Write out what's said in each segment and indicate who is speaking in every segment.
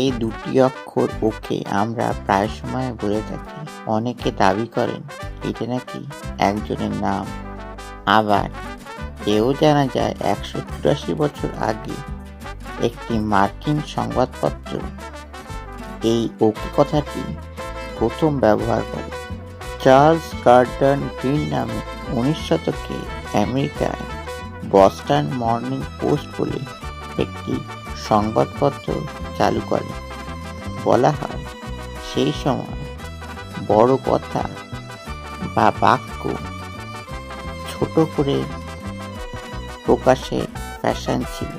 Speaker 1: এই দুটি অক্ষর ওকে আমরা প্রায় সময় বলে থাকি। অনেকে দাবি করেন, এটা নাকি একজনের নাম। আবার এও জানা যায়, একশো চুরাশি বছর আগে একটি মার্কিন সংবাদপত্র এই ওকে কথাটি প্রথম ব্যবহার করে। চার্লস গার্ডন গ্রিন নামে উনিশ শতকে আমেরিকায় বস্টন মর্নিং পোস্ট বলে একটি সংবাদপত্র চালু করে। বলা হয়, সেই সময় বড় কথা বা বাক্য ছোট করে প্রকাশে ফ্যাশন ছিল।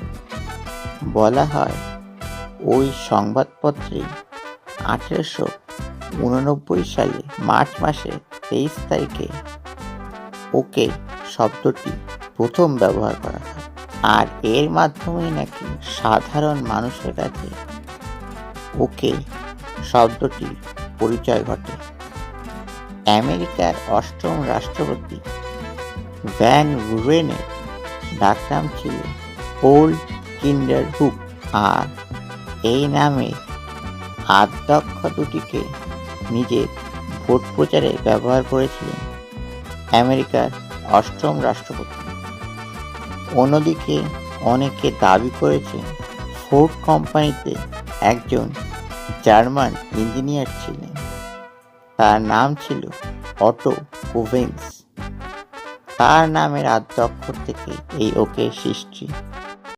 Speaker 1: বলা হয়, ওই সংবাদপত্রে আঠেরোশো উননব্বই সালে মার্চ মাসে তেইশ তারিখে ওকে শব্দটি প্রথম ব্যবহার করা হয়। আর এর মাধ্যমেই নাকি সাধারণ মানুষের কাছে ওকে শব্দটি পরিচয় ঘটে। আমেরিকার অষ্টম রাষ্ট্রপতি ভ্যান রুরেনের ডাকনাম ছিল ওল্ড কিন্ডার হুক আর এই নামে আধ্যক্ষ দুটিকে নিজের ভোট প্রচারে ব্যবহার করেছিলেন আমেরিকার অষ্টম রাষ্ট্রপতি। অন্যদিকে অনেকে দাবি করেছে ফোর্ড কোম্পানিতে একজন জার্মান ইঞ্জিনিয়ার ছিলেন। তার নাম ছিল অটো কোভেন্স তার নামের আদ্য অক্ষর থেকে এই ওকে সৃষ্টি